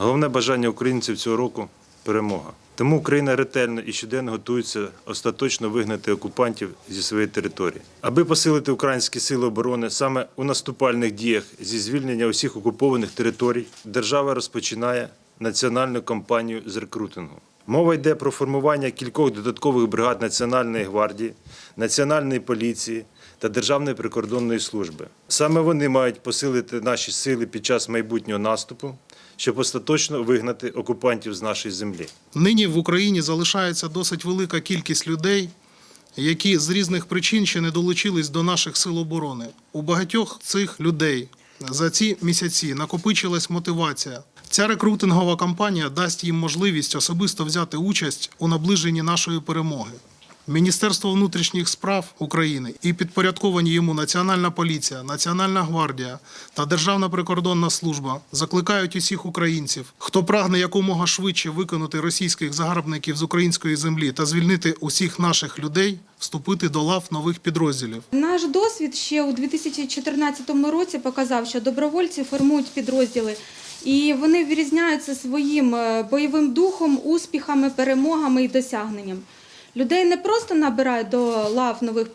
Головне бажання українців цього року перемога. Тому Україна ретельно і щоденно готується остаточно вигнати окупантів зі своєї території. Аби посилити українські сили оборони саме у наступальних діях зі звільнення усіх окупованих територій, держава розпочинає національну кампанію з рекрутингу. Мова йде про формування кількох додаткових бригад Національної гвардії, Національної поліції та Державної прикордонної служби. Саме вони мають посилити наші сили під час майбутнього наступу, щоб остаточно вигнати окупантів з нашої землі. Нині в Україні залишається досить велика кількість людей, які з різних причин ще не долучились до наших сил оборони. У багатьох цих людей за ці місяці накопичилась мотивація. Ця рекрутингова кампанія дасть їм можливість особисто взяти участь у наближенні нашої перемоги. Міністерство внутрішніх справ України і підпорядковані йому Національна поліція, Національна гвардія та Державна прикордонна служба закликають усіх українців, хто прагне якомога швидше виконати російських загарбників з української землі та звільнити усіх наших людей, вступити до лав нових підрозділів. Наш досвід ще у 2014 році показав, що добровольці формують підрозділи, і вони вирізняються своїм е, бойовим духом, успіхами, перемогами і досягненням. Людей не просто набирають до лав нових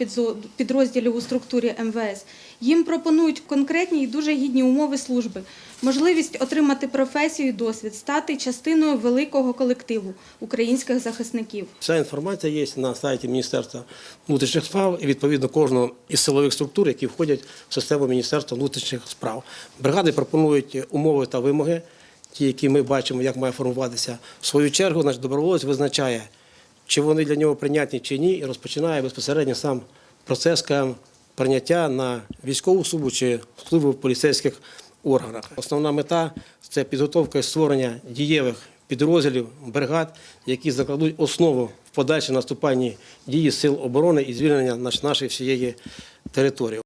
підрозділів у структурі МВС. Їм пропонують конкретні і дуже гідні умови служби, можливість отримати професію і досвід, стати частиною великого колективу українських захисників. Вся інформація є на сайті Міністерства внутрішніх справ і відповідно кожного із силових структур, які входять в систему Міністерства внутрішніх справ. Бригади пропонують умови та вимоги, ті, які ми бачимо, як має формуватися. В свою чергу наш доброволець визначає, чи вони для нього прийнятні чи ні, і розпочинає безпосередньо сам процес прийняття на військову службу чи службу в поліцейських органах. Основна мета це підготовка і створення дієвих підрозділів, бригад, які закладуть основу в подальшій наступальній дії сил оборони і звільнення наш- нашої всієї території.